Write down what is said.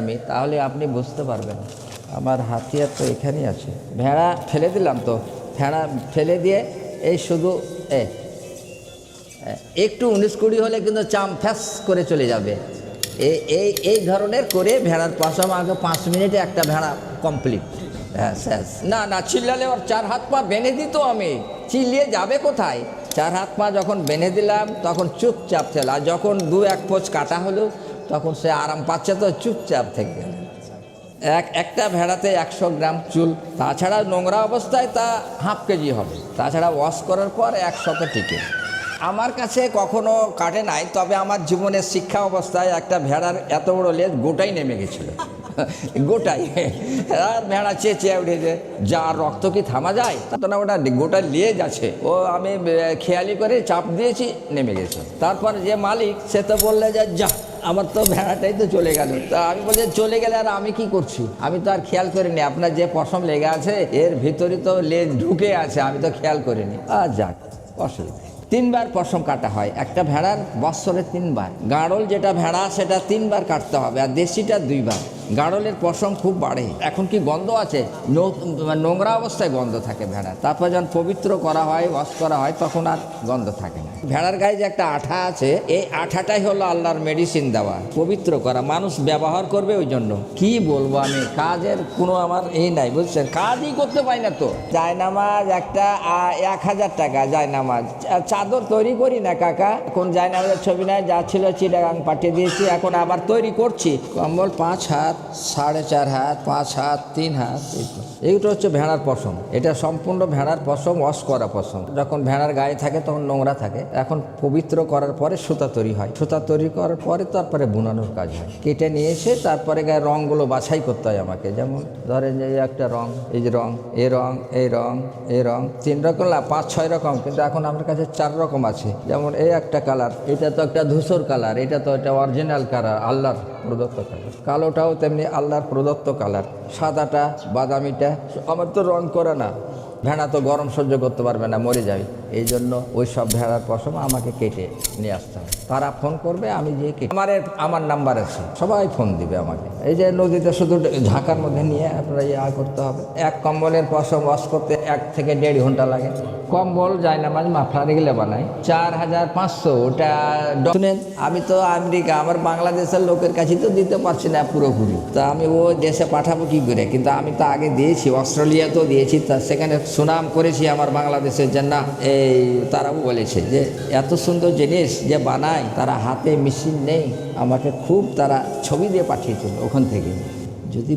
আমি, তাহলে আপনি বুঝতে পারবেন। আমার হাতিয়ার তো এখানেই আছে। ভেড়া ফেলে দিলাম তো। ভেড়া ফেলে দিয়ে এই শুধু এ একটু উনিশ কুড়ি হলে কিন্তু চাম ফ্যাস করে চলে যাবে। এই এই এই ধরনের করে ভেড়ার পশম আগে পাঁচ মিনিটে একটা ভেড়া কমপ্লিট। হ্যাঁ শেষ না না, চিল্লালে ওর চার হাত পা বেঁধে দিত আমি। চিল্লিয়ে যাবে কোথায়? চার হাত পা যখন বেঁধে দিলাম, তখন চুপচাপ ছিল আর যখন দু এক পোচ কাটা হলো তখন সে আরাম পাচ্ছে তো চুপচাপ থেকে গেল এক, একটা ভেড়াতে একশো গ্রাম চুল, তাছাড়া নোংরা অবস্থায় তা হাফ কেজি হবে। তাছাড়া ওয়াশ করার পর একশোতে টিকে। আমার কাছে কখনো কাটে নাই, তবে আমার জীবনের শিক্ষা অবস্থায় একটা ভেড়ার এত বড় লেজ গোটাই নেমে গেছিল। গোটাই। আর ভেড়া চেয়ে চেয়ে উঠেছে যা রক্ত কি থামা যায়? তা না ওটা গোটা লেজ আছে ও আমি খেয়ালি করে চাপ দিয়েছি, নেমে গেছে। তারপর যে মালিক, সে তো বললে যে, যা, আমার তো ভেড়াটাই তো চলে গেল। তা আমি বলছি চলে গেলে আর আমি কি করছি? আমি তো আর খেয়াল করিনি, আপনার যে পশম লেগে আছে, এর ভিতরে তো লেজ ঢুকে আছে, আমি তো খেয়াল করিনি। আর যাক, অসুবিধা। তিনবার পশম কাটা হয়। একটা ভেড়ার বৎসরে তিনবার। গাড়ল যেটা ভেড়া, সেটা তিনবার কাটতে হবে, আর দেশিটা দুইবার। গাড়লের পশম খুব বাড়ে। এখন কি গন্ধ আছে? নো- নোংরা অবস্থায় গন্ধ থাকে ভেড়ার। তারপর যখন পবিত্র করা হয়, ওয়াশ করা হয়, তখন আর গন্ধ থাকে না। ভেড়ার গায়ে যে একটা আঠা আছে, এই আঠাটাই হলো আল্লাহর মেডিসিন দেওয়া, পবিত্র করা। মানুষ ব্যবহার করবে ওই জন্য। কি বলব আমি? কাজের কোনো আমার এই নাই, বুঝছেন? কাজই করতে পারি না তো। জায়নামাজ একটা এক হাজার টাকা জায়নামাজ। চাদর তৈরি করি না, কাকা। কোন জায়নামাজের ছবি নাই, যা ছিল চিটাগাং পাঠিয়ে দিয়েছি, এখন আবার তৈরি করছি। কম্বল, পাঁচ হাত সাড়ে চার হাত, পাঁচ হাত, তিন হাত, এই এইটা হচ্ছে ভেড়ার পশম। এটা সম্পূর্ণ ভেড়ার পশম, ওয়াশ করা পশম। যখন ভেড়ার গায়ে থাকে, তখন নোংরা থাকে। এখন পবিত্র করার পরে সুতা তৈরি হয়। সুতা তৈরি করার পরে তারপরে বুনানোর কাজ হয়। কেটে নিয়ে এসে তারপরে গায়ে রঙগুলো বাছাই করতে হয় আমাকে। যেমন ধরেন যে একটা রং, এই যে রং এ রং, এই রং এই রং। তিন রকম পাঁচ, ছয় রকম। কিন্তু এখন আমার কাছে চার রকম আছে। যেমন এই একটা কালার, এটা তো একটা ধূসর কালার, এটা তো একটা অরিজিনাল কালার, আল্লাহর প্রদত্ত কালার। কালোটাও তেমনি আল্লাহর প্রদত্ত কালার সাদাটা বাদামিটা আমার তো রং করা না। ভেড়া তো গরম সহ্য করতে পারবে না, মরে যাবে। এই জন্য ওই সব ভেড়ার পশম আমাকে কেটে নিয়ে আসতে হবে তারা ফোন করবে, আমি যে কেটে আমার আমার নাম্বার আছে, সবাই ফোন দিবে আমাকে। এই যে নদীতে শুধু ঝাঁকার মধ্যে নিয়ে আপনারা ইয়া করতে হবে। এক কম্বলের পশম ওয়াশ করতে এক থেকে দেড় ঘণ্টা লাগে। কম্বল যায় না মাঝে মাফলার এগুলো বানাই। চার হাজার পাঁচশো, ওটা শুনেন, আমি তো আমেরিকা, আমার বাংলাদেশের লোকের কাছে তো দিতে পারছি না পুরোপুরি। তা আমি ও দেশে পাঠাবো কি করে? কিন্তু আমি তো আগে দিয়েছি অস্ট্রেলিয়াতেও দিয়েছি, তা সেখানে সুনাম করেছি আমার বাংলাদেশের যে না এই তারাও বলেছে যে, এত সুন্দর জিনিস যে বানায়, তারা হাতে মেশিন নেই। আমাকে খুব তারা ছবি দিয়ে পাঠিয়েছিল ওখান থেকে। যদি